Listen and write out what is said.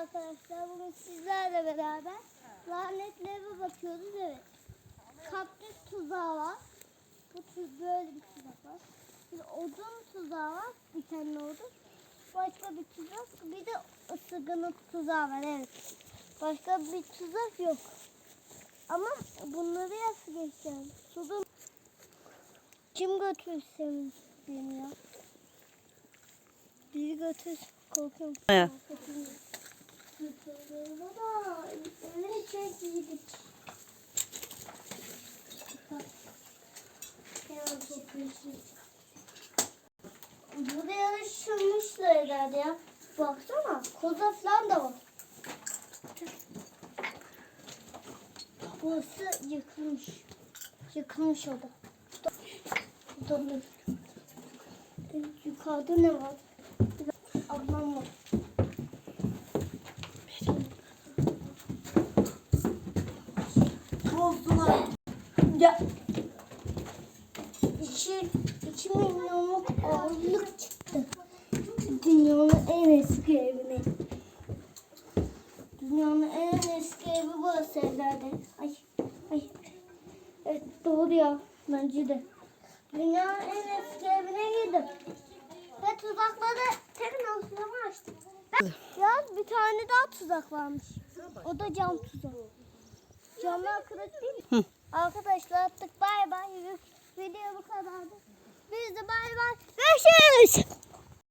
arkadaşlar. Bugün sizlerle beraber lanetli eve bakıyoruz. Evet. Kaktüs tuzağı var. Bu tuz böyle bir tuzak var. Bir odun tuzağı var. Bir tane odun. Başka bir tuzak. Bir de ısırganın tuzağı var. Evet. Başka bir tuzak yok. Ama bunları nasıl geçeceğim? Suda kim götürsem bilmiyorum. Biri götür. Korkuyorum. Evet. Buraya da şırmışlar herhalde ya. Baksana, koza falan da var. Burası yıkılmış. Yıkılmış o da. Yukarıda ne var? Ablam var. Bozdular. Ya. İki, iki milyonluk ağırlık çıktı. Dünyanın en eski evine. Dünyanın en eski evi burası evlerde. Ay, ay. Evet doğru ya. Bence de. Dünyanın en eski evine girdim. Ve tuzakları teknolojileme açtım. Ya bir tane daha tuzak varmış. O da cam tuzağı. Camlar kırık değil mi? Arkadaşlar attık bay bay. Video bu kadardı. Biz de bay bay. Görüşürüz.